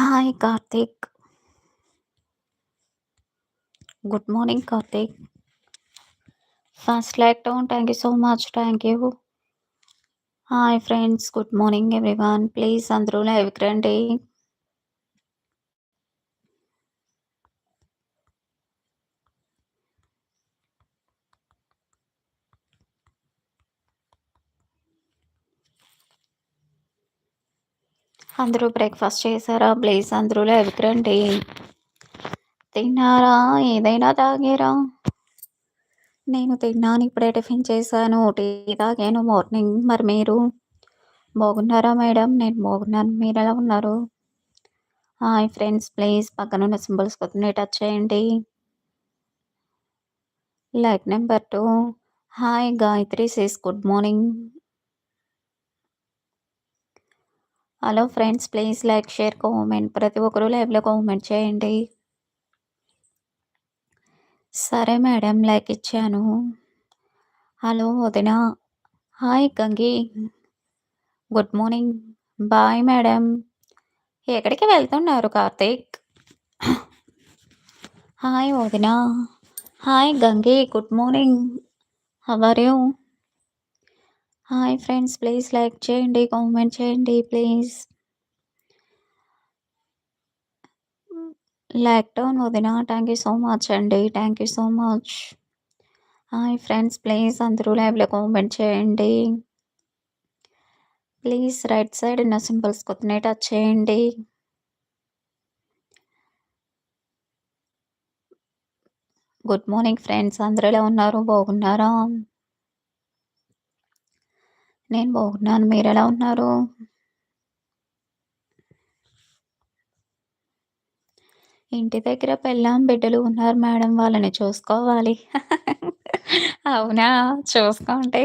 Hi Karthik. Good morning Karthik. First like down thank you so much. Thank you. Hi friends. Good morning everyone. Please అందరూ లైవ్‌కి రండి. అందరూ breakfast చేశారా? Please అందరూ లైవ్‌కి రండి. తిన్నారా? ఏదైనా తాగారా? నేను తిన్నాను. ఇప్పుడే టిఫిన్ చేశాను. టీ తాగాను మార్నింగ్. మరి మీరు? బాగున్నారా మేడం? నేను బాగున్నాను. ఎలా ఉన్నారు? Hi friends. ప్లీజ్ పక్కనున్న సింబల్స్ కొత్తనే టచ్ చేయండి. Like number two hi Gayatri says good morning. Hello friends. Please like, share, comment ప్రతి ఒక్కరు లైవ్‌లో కామెంట్ చేయండి. సరే మేడం లైక్ ఇచ్చాను. హలో వదిన. Hi Gangi. Good morning. Bye madam. ఎక్కడికి వెళ్తున్నారు కార్తీక్? హాయ్ వదిన. Hi Gangi. Good morning. How are you? Hi friends. Please like చేయండి, కామెంట్ చేయండి ప్లీజ్. లాక్డౌన్ వదిన. థ్యాంక్ యూ సో మచ్ అండి. Thank you so much. Hi friends. Please అందరూ లైవ్‌లో comment చేయండి. ప్లీజ్ రైట్ సైడ్ ఉన్న సింబల్స్ కొత్తనే టచ్ చేయండి. Good morning friends. అందరూ ఎలా ఉన్నారు? బాగున్నారా? నేను బాగున్నాను. మీరు ఎలా ఉన్నారు? ఇంటి దగ్గర పెళ్ళాం, బిడ్డలు ఉన్నారు మేడం. వాళ్ళని చూసుకోవాలి. అవునా? చూసుకోండి.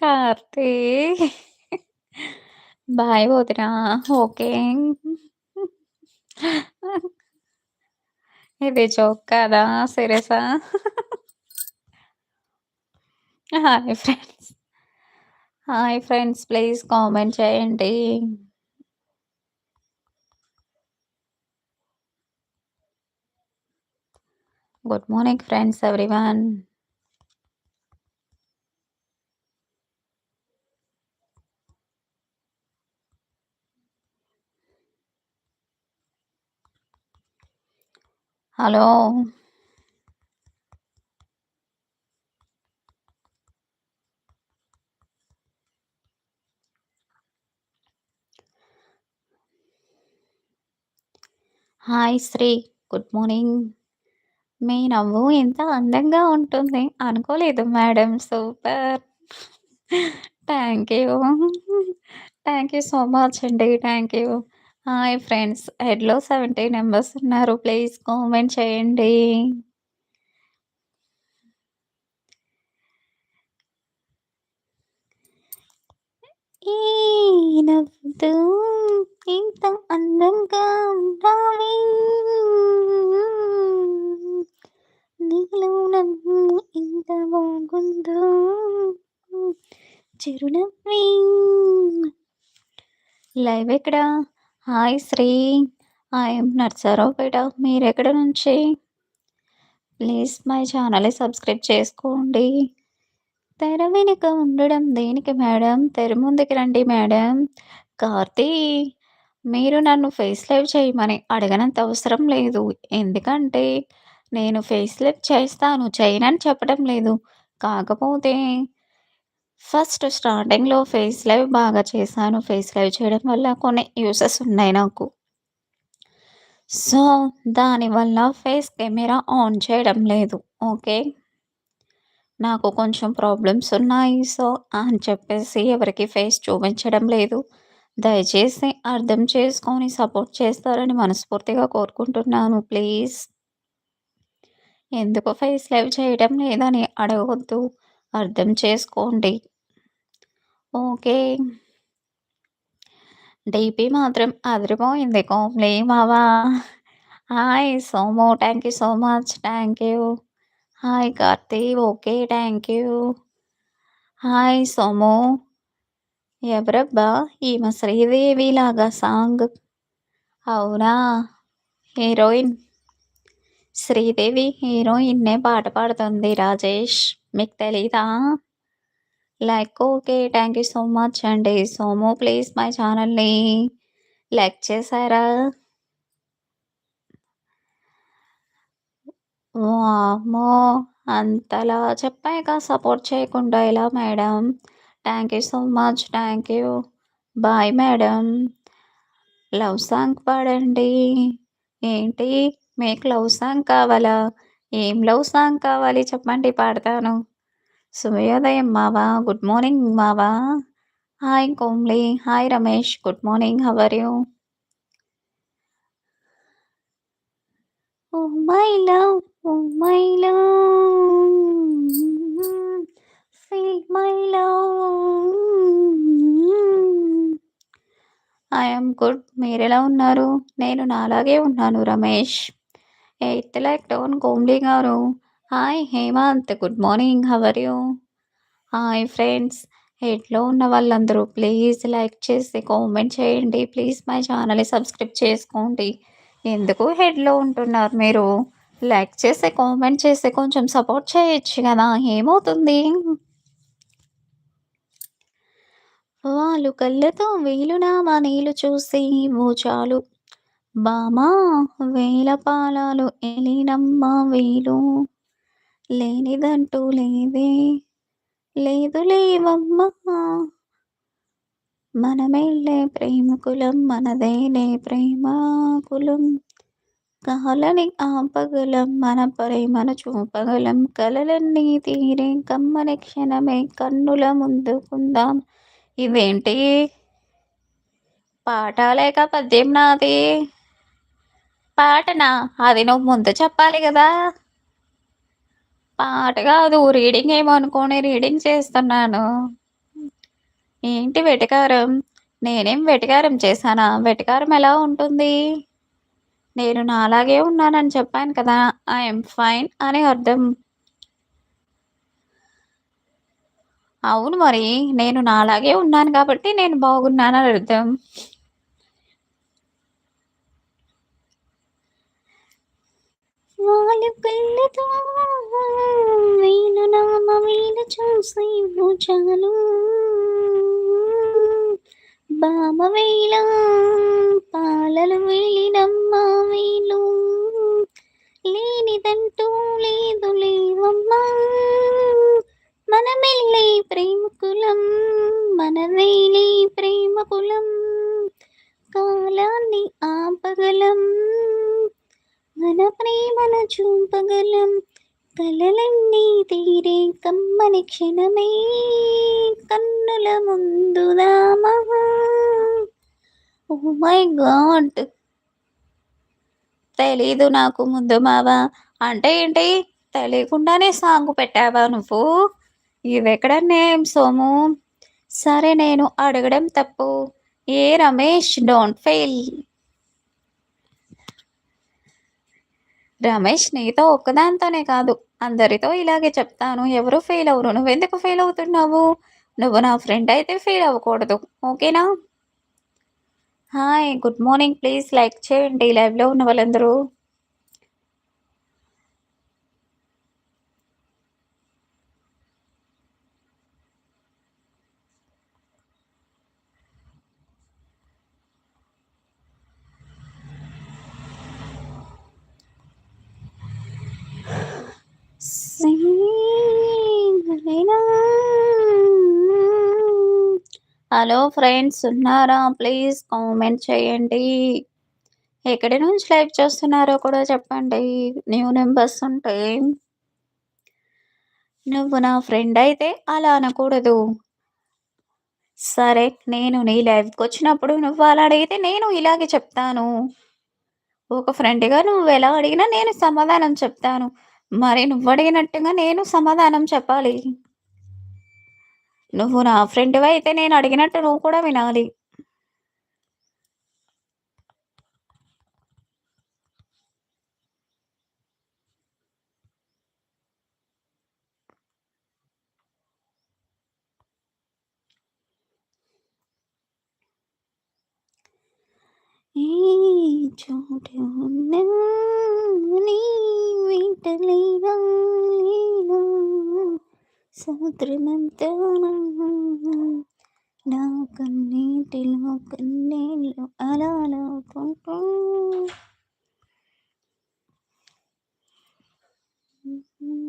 కార్తీ. బాయ్ వదిన. ఓకే. ఇది జోక్ కదా సరేసా hi friends. Hi friends. Please comment చేయండి. Good morning friends everyone. Hello. Hi Sri. Good morning. మీ నవ్వు ఇంత అందంగా ఉంటుంది అనుకోలేదు madam. Super. Thank you. Thank you so much అండి. Thank you. Hi friends. హెడ్‌లో seventy numbers ఉన్నారు. ప్లీజ్ కామెంట్ చేయండి. ఈ ఎంత ఇంత అందంగా ఉన్నావే నీలో నన్ను ఎంత బాగుందో చిరునవ్వి లైవ్ ఎక్కడ? హాయ్ శ్రీ. ఐఎమ్ నర్సారావుపేట. మీరెక్కడ నుంచి? ప్లీజ్ మై ఛానల్ సబ్స్క్రైబ్ చేసుకోండి. తెర వెనుక ఉండడం దేనికి మేడం? తెర ముందుకి రండి మేడం. కార్తీ మీరు నన్ను ఫేస్ లైవ్ చేయమని అడగనంత అవసరం లేదు. ఎందుకంటే నేను ఫేస్ లైవ్ చేస్తాను. చేయనని చెప్పడం లేదు. కాకపోతే ఫస్ట్ స్టార్టింగ్‌లో ఫేస్ లైవ్ బాగా చేశాను. ఫేస్ లైవ్ చేయడం వల్ల కొన్ని యూజెస్ ఉన్నాయి నాకు. సో, దానివల్ల ఫేస్ కెమెరా ఆన్ చేయడం లేదు. ఓకే. నాకు కొంచెం ప్రాబ్లమ్స్ ఉన్నాయి. సో, అని చెప్పేసి ఎవరికి ఫేస్ చూపించడం లేదు. దయచేసి అర్థం చేసుకొని సపోర్ట్ చేస్తారని మనస్ఫూర్తిగా కోరుకుంటున్నాను ప్లీజ్. ఎందుకు ఫేస్ లైవ్ చేయడం లేదని అడగవద్దు అర్థం చేసుకోండి. ఓకే. డీపీ మాత్రం అదిరిపోయింది కోమ్లీ మావా. Hi Somu. Thank you so much. Thank you. Hi Karthi. Okay. Thank you. Hi Somu. ఎవరబ్బా ఈమె శ్రీదేవిలాగా సాంగ్ అవునా హీరోయిన్ శ్రీదేవి హీరోయిన్నే పాట పాడుతుంది రాజేష్ మీకు తెలీదా like okay thank you so much అండి సోము ప్లీజ్ మై ఛానల్ని లైక్ చేశారా వామ్మో! అంతలా చెప్పాక సపోర్ట్ చేయకుండా ఎలా madam. Thank you so much thank you. Bye madam. Love song పాడండి. ఏంటి? మీకు లవ్ సాంగ్ కావాలా? ఏం లవ్ సాంగ్ కావాలి? చెప్పండి పాడతాను. శుభోదయం మావా? గుడ్ మార్నింగ్ మావా? Hi Komli. Hi Ramesh. Good morning. How are you? Oh my love oh my love feel my love I'm good మీరెలా ఉన్నారు? నేను నాలాగే ఉన్నాను Ramesh. Eighth like town Komli గారు. Hi Hemanth. Good morning how are you hi friends హెడ్లో ఉన్న వాళ్ళందరూ please like చేసి comment చేయండి. ప్లీజ్ మై ఛానల్ని సబ్స్క్రైబ్ చేసుకోండి. ఎందుకు హెడ్లో ఉంటున్నారు మీరు? లైక్ చేసే కామెంట్ చేసి కొంచెం సపోర్ట్ చేయొచ్చు కదా. ఏమవుతుంది? వాళ్ళు కళ్ళతో వేలునామా నీళ్ళు చూసి చాలు. బామా వేల పాలాలు ఎలినమ్మ వేలు. లేనిదంటూ లేదే. లేదు లేవమ్మా. మనమేళ్ళే ప్రేమకులం మనదేలే ప్రేమాకులం. కాలని ఆపగలం మన ప్రేమను చూపగలం. కలలన్నీ తీరే కమ్మని క్షణమే కన్నుల ముందుకుందాం ఇవేంటి? పాట లేక పద్యం నాది. పాటనా? అది నువ్వు ముందు చెప్పాలి కదా. పాట కాదు రీడింగ్ ఏమో అనుకోని రీడింగ్ చేస్తున్నాను. ఏంటి వెటకారం? నేనేం వెటకారం చేశానా? వెటకారం ఎలా ఉంటుంది? నేను నాలాగే ఉన్నానని చెప్పాను కదా ఐఎమ్ ఫైన్ అని అర్థం. అవును మరి నేను నాలాగే ఉన్నాను కాబట్టి నేను బాగున్నానని అర్థం. వాళ్ళు కళ్ళతో నామ చూసి చాలు బామ పాలలు వేలినమ్మ వీలు లేనిదంటూ లేదు లేవమ్మా మనమెళ్ళే ప్రేమ కులం మనవేలే ప్రేమ కులం కాలాన్ని ఆపగలం మన ప్రేమను చూపగలం. కలలన్నీ తీరే కమ్మని క్షణమే కన్నుల ముందు ఓ మై గాడ్! తెలీదు నాకు ముందు మావా. అంటే ఏంటి? తెలియకుండానే సాంగ్ పెట్టావా నువ్వు? ఇవెక్కడ నేమ్ సోము? సరే నేను అడగడం తప్పు. ఏ రమేష్ డోంట్ ఫెయిల్. రమేష్ నీతో ఒక్కదాంతోనే కాదు. అందరితో ఇలాగే చెప్తాను. ఎవరు ఫెయిల్ అవరు నువ్వెందుకు ఫెయిల్ అవుతున్నావు? నువ్వు నా ఫ్రెండ్ అయితే ఫెయిల్ అవ్వకూడదు. ఓకేనా? Hi good morning please like చేయండి. లైవ్లో ఉన్న వాళ్ళందరూ. హలో ఫ్రెండ్స్ ఉన్నారా? ప్లీజ్ కామెంట్ చేయండి. ఎక్కడి నుంచి లైవ్ చేస్తున్నారో కూడా చెప్పండి. న్యూ నెంబర్స్ ఉంటే. నువ్వు నా ఫ్రెండ్ అయితే అలా అనకూడదు. సరే నేను నీ లైఫ్కి వచ్చినప్పుడు నువ్వు అలా అడిగితే నేను ఇలాగే చెప్తాను. ఒక ఫ్రెండ్గా నువ్వు ఎలా అడిగినా నేను సమాధానం చెప్తాను. మరి నువ్వు అడిగినట్టుగా నేను సమాధానం చెప్పాలి. నువ్వు నా ఫ్రెండ్ అయితే నేను అడిగినట్టు నువ్వు కూడా వినాలి. నీ వీటలేదా? లేదా సముద్రమంతా నా కన్నీటిలో కన్నీళ్ళు అలా అనుకుంటూ Mm-hmm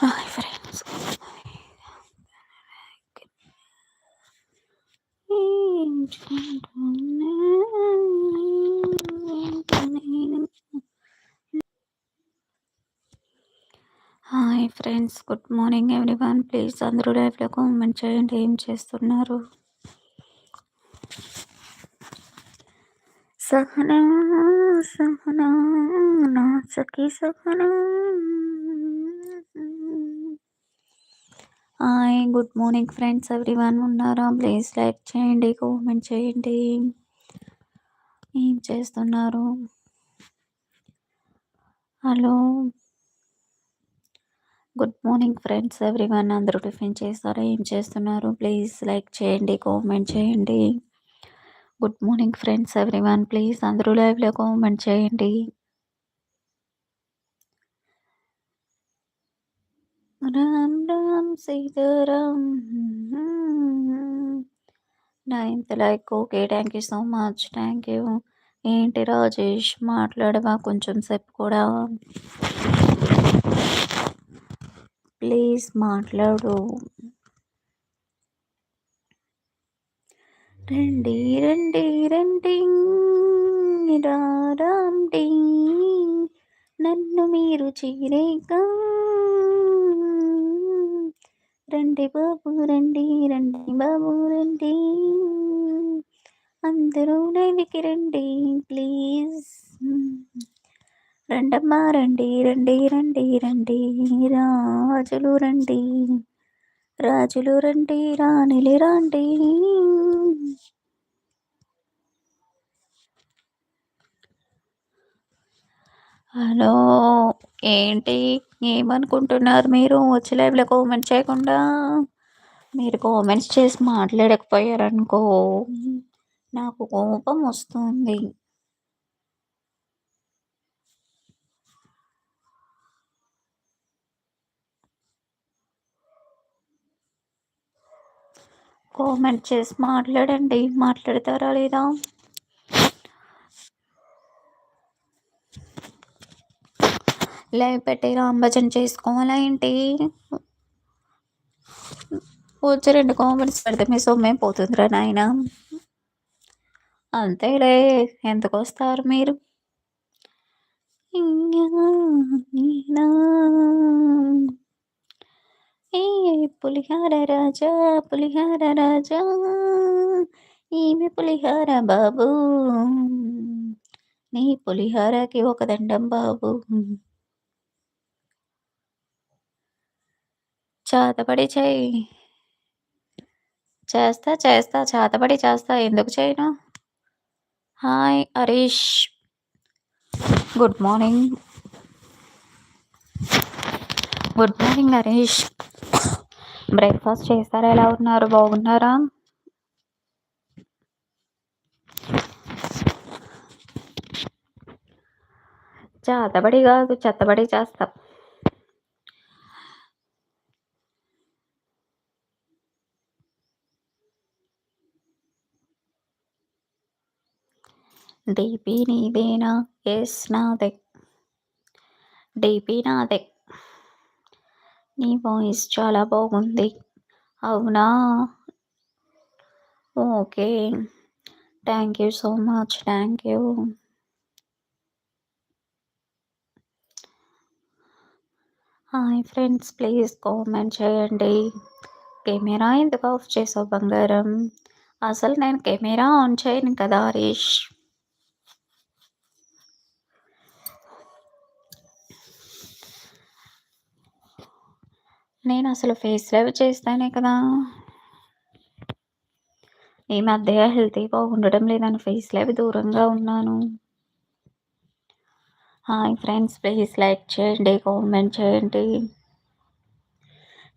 hi friends hi friends good morning everyone. Please అందరూ లైఫ్లో కామెంట్ చేయండి. ఏం చేస్తున్నారు? సహనా సహనా నా సఖి Sahana. Hi good morning friends everyone. ఉన్నారా? ప్లీజ్ లైక్ చేయండి కామెంట్ చేయండి. ఏం చేస్తున్నారు? Hello. Good morning friends everyone అందరూ టిఫిన్ చేస్తారా? ఏం చేస్తున్నారు? ప్లీజ్ లైక్ చేయండి కామెంట్ చేయండి. Good morning friends everyone please అందరూ లైవ్లో కామెంట్ చేయండి. Ram Ram Sitaram. Ninth like. Okay thank you so much thank you ఏంటి రాజేష్? మాట్లాడవా? కొంచెం సేపు కూడా. ప్లీజ్ మాట్లాడు. రండి రండి రండి. రామ్ నన్ను మీరు చీరేక. రండి బాబు రండి రండి బాబు రండి. అందరూ నైవికి రండి ప్లీజ్. రండమ్మా రండి రండి రండి రండి రాజులు రండి. రాజులు రండి రాణిలి రండి. హలో ఏంటి? ఏమనుకుంటున్నారు మీరు? వచ్చి లైవ్లో కామెంట్ చేయకుండా. మీరు కామెంట్స్ చేసి మాట్లాడకపోయారనుకో. నాకు కోపం వస్తుంది. కామెంట్ చేసి మాట్లాడండి? మాట్లాడతారా లేదా? లైవ్ పెట్టి రాంభజన చేసుకోవాలా ఏంటి? వచ్చి రెండు కామెంట్స్ పెడితే మీ సొమ్మే పోతుందిరా నాయన. అంతేలే ఎందుకు వస్తారు మీరు? ఏ పులిహార రాజా పులిహార రాజా ఈమె పులిహార బాబు? నీ పులిహారకి ఒక దండం బాబు. చేతబడి చేయి. చేస్తా చేస్తా చేతపడి చేస్తా. ఎందుకు చేయను? Hi Harish. Good morning. Good morning Harish. Breakfast చేస్తారా ఎలా ఉన్నారు? బాగున్నారా? చేతబడి కాదు చెత్తబడి చేస్తా. డీపీ నీదేనా ఎస్ నాదే. డీపీ నాదే. నీ వాయిస్ చాలా బాగుంది. అవునా? Okay. Thank you so much. Thank you. Hi friends please comment చేయండి. కెమెరా ఎందుకు ఆఫ్ చేసావు బంగారం? అసలు నేను కెమెరా ఆన్ చేయను కదా హరీష్. నేను అసలు ఫేస్ లైవ్ చేస్తానే కదా. ఈ మధ్య హెల్తీ బాగుండడం లేదని ఫేస్ లైవ్ దూరంగా ఉన్నాను. హాయ్ ఫ్రెండ్స్ ప్లీజ్ లైక్ చేయండి కామెంట్ చేయండి.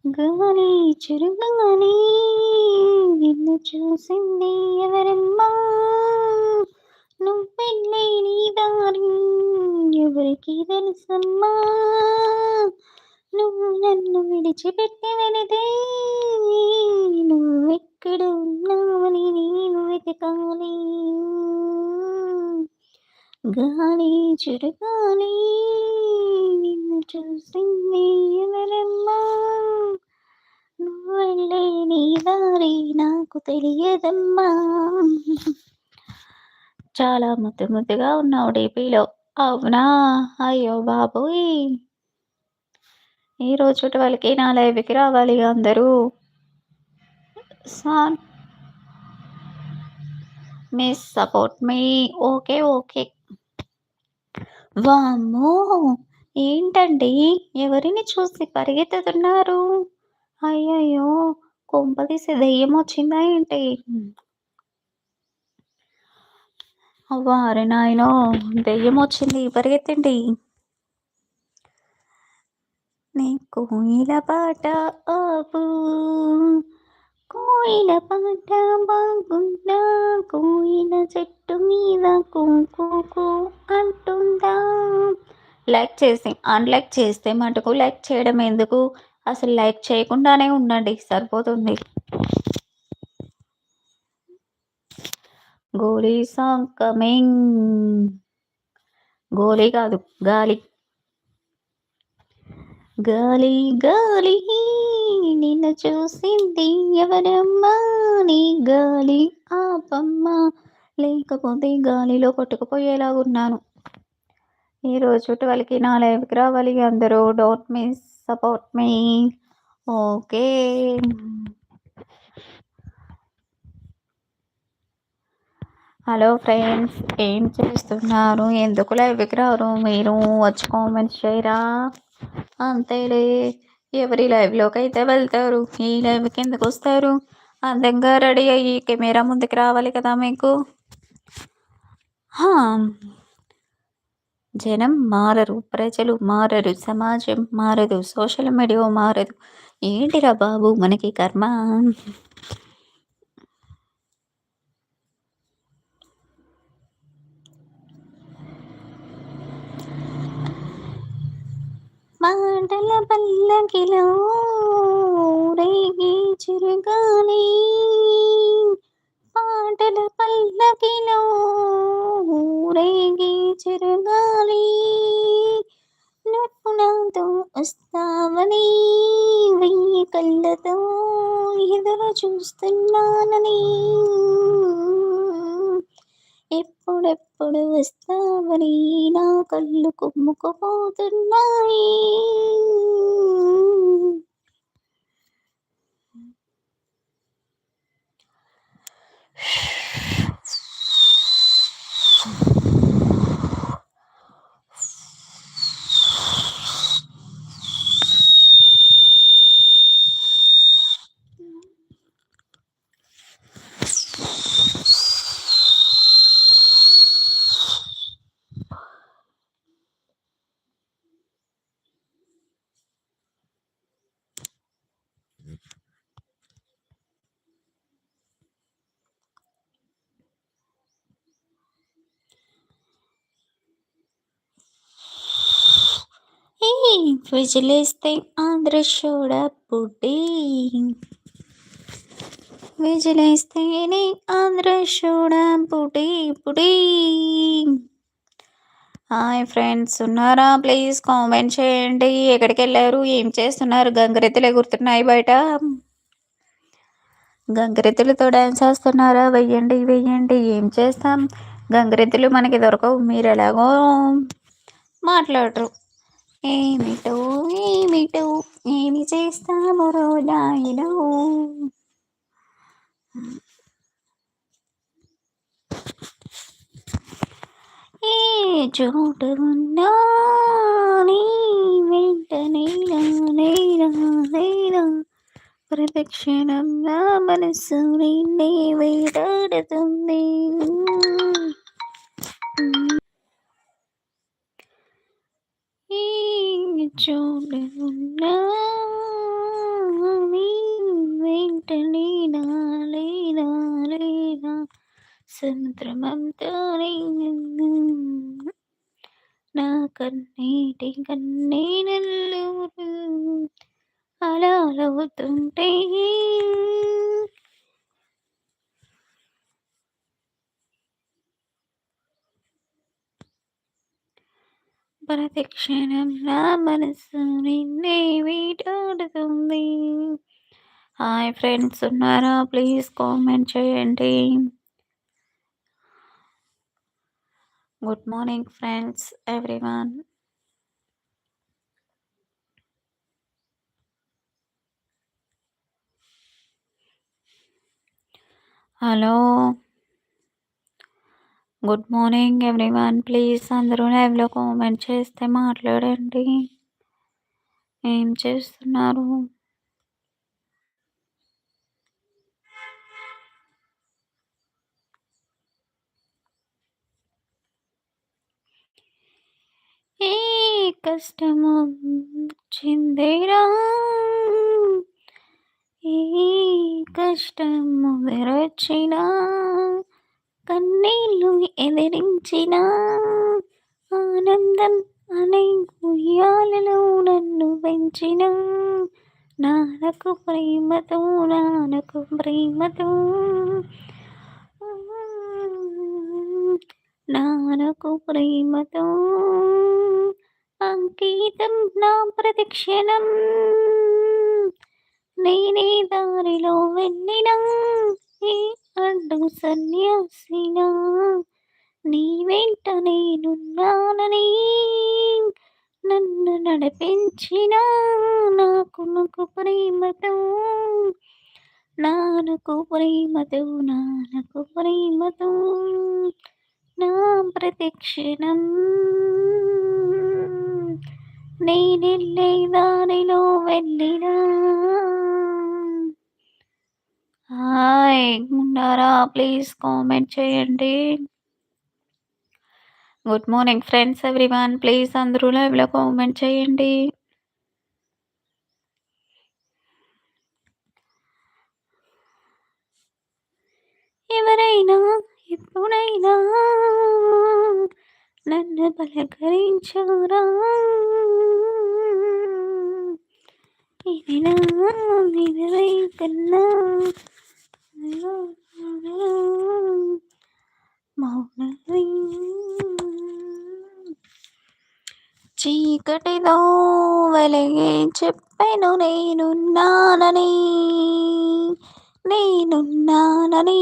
గాలి చురుగాని నిన్ను చూసింది ఎవరమ్మా? నువ్వెళ్ళే నీ దారి ఎవరికి తెలుసమ్మా? నువ్వు నన్ను విడిచిపెట్టి వెళితే నువ్వెక్కడ ఉన్నావని నేను వెతకాలి. గాలి చురుగాలి. నిన్ను చూసింది ఎవరమ్మా? నువ్వెళ్ళే నీ దారి నాకు తెలియదమ్మా. చాలా ముద్దు ముద్దుగా ఉన్నావు డీపీలో. అవునా? అయ్యో బాబోయ్. ఈరోజు వాళ్ళకి నా లైవ్కి రావాలి అందరూ sir miss support me okay okay వామ్మో! ఏంటండి? ఎవరిని చూసి పరిగెత్తుతున్నారు? అయ్యయ్యో! కొంపదీసి దెయ్యమొచ్చిందా ఏంటి? వారి నాయనో! దెయ్యం వచ్చింది పరిగెత్తండి. నే కోయిల పాట ఆపు. కోయిల పాట బాగుందా? కోయిల చెట్టు మీద కుంకు అంటుందా? లైక్ చేసి అన్లైక్ చేస్తే మటుకు లైక్ చేయడం ఎందుకు? అసలు లైక్ చేయకుండానే ఉండండి సరిపోతుంది. గోలీ సాంగ్ కమింగ్ గోలీ కాదు గాలి. గాలి గాలి నిన్ను చూసింది ఎవరమ్మా? నీ గాలి ఆపమ్మ. లేకపోతే గాలిలో కొట్టుకుపోయేలాగున్నాను. ఈరోజు వాళ్ళకి నా లైవ్కి రావాలి. అందరూ don't miss support me. Okay. Hello friends ఏం చేస్తున్నారు? ఎందుకు లైవ్కి రారు? మీరు వచ్చి కామెంట్స్ చేయరా? అంతేలే ఎవరి లైవ్లోకి అయితే వెళ్తారు ఈ లైవ్ కిందకు వస్తారు. అందంగా రెడీ అయ్యి కెమెరా ముందుకు రావాలి కదా మీకు. జనం మారరు ప్రజలు మారరు సమాజం మారదు సోషల్ మీడియా మారదు. ఏంటిరా బాబు మనకి కర్మ? మాటల పల్లకిలో రేగి చిరుగాలి. పాటల పల్లకిలో రేగి చిరుగాలి. నువ్వు నాతో వస్తావని వెయ్యి కళ్ళతో ఎదురు చూస్తున్నానని. ఎప్పుడెప్పుడు వస్తావని నా కళ్ళు కుమ్ముకుపోతున్నాయి విజిలేస్తే ఆంధ్రశోడ పుడి విజిలేస్తేనే ఆంధ్రశోడ పుడి పుట్టి హాయ్ ఫ్రెండ్స్ ఉన్నారా? ప్లీజ్ కామెంట్ చేయండి. ఎక్కడికి వెళ్ళారు? ఏం చేస్తున్నారు? గంగరెత్తులు ఎగురుతున్నాయి బయట. గంగరెత్తులతో డ్యాన్స్ చేస్తున్నారా? వెయ్యండి వెయ్యండి. ఏం చేస్తాం? గంగరెత్తులు మనకి దొరకవు. మీరు ఎలాగో మాట్లాడరు. ఏమిటో ఏమిటో ఏమి చేస్తాము రోజాయిలో ఏ చోటు ఉన్నా నీ వెంట నేనా నేనా నేనా? ప్రదక్షిణం నా మనసు నిన్నే వేటాడుతుంది ఈ చోట ఉన్నా నీ వెంట నేనా లేనా సముద్రమంతా నా కన్నీటి కన్నీనల్లూరు అలా అవుతుంటే ప్రతిక్షణం నా మనసు నిన్నే వీటాడుతుంది. హాయ్ ఫ్రెండ్స్ ఉన్నారా? ప్లీజ్ కామెంట్ చేయండి. Good morning friends everyone. Hello. Good morning everyone please అందరూ లైవ్లో కామెంట్ చేస్తే మాట్లాడండి. ఏం చేస్తున్నారు? ఏ కష్టము చిందేరా ఏ కష్టము వెరచిన కన్నీళ్ళు ఎదిరించిన ఆనందం అనే ఉయ్యాలలో నన్ను పెంచిన. నానకు ప్రేమతో నానకు ప్రేమతో. నానకు ప్రేమతో. అంకితం నా ప్రతిక్షణం. నేనే దారిలో వెళ్ళినా ఈ అడ్డు సన్యాసినా నీ వెంట నేనున్నానని నన్ను నడిపించిన నాకు నాకు ప్రేమతో నాకు ప్రేమతో నాకు ప్రేమతో నా ప్రతిక్షణం నేనెళ్ళే దానిలో వెళ్ళినా. హాయ్ ఉన్నారా ప్లీజ్ కామెంట్ చేయండి. Good morning friends everyone. Please అందరూ లైవ్లో కామెంట్ చేయండి. ఎవరైనా ఎప్పుడైనా నన్ను పలకరించారా? ఇదినా నిలవైకన్నా మౌనమై చీకటిలో వెలిగే చెప్పెను నేనున్నానని నేనున్నానని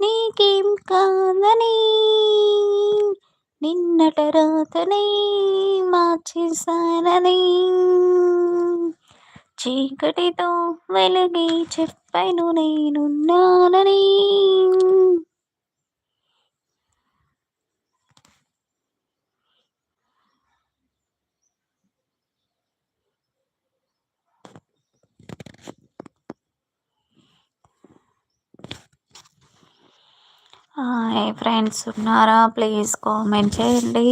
నీకేం కాదని నిన్నట రాతనే మార్చేశానని. చీకటితో వెలిగి చెప్పాను నేనున్నానని. హాయ్ ఫ్రెండ్స్ ఉన్నారా? ప్లీజ్ కామెంట్ చేయండి.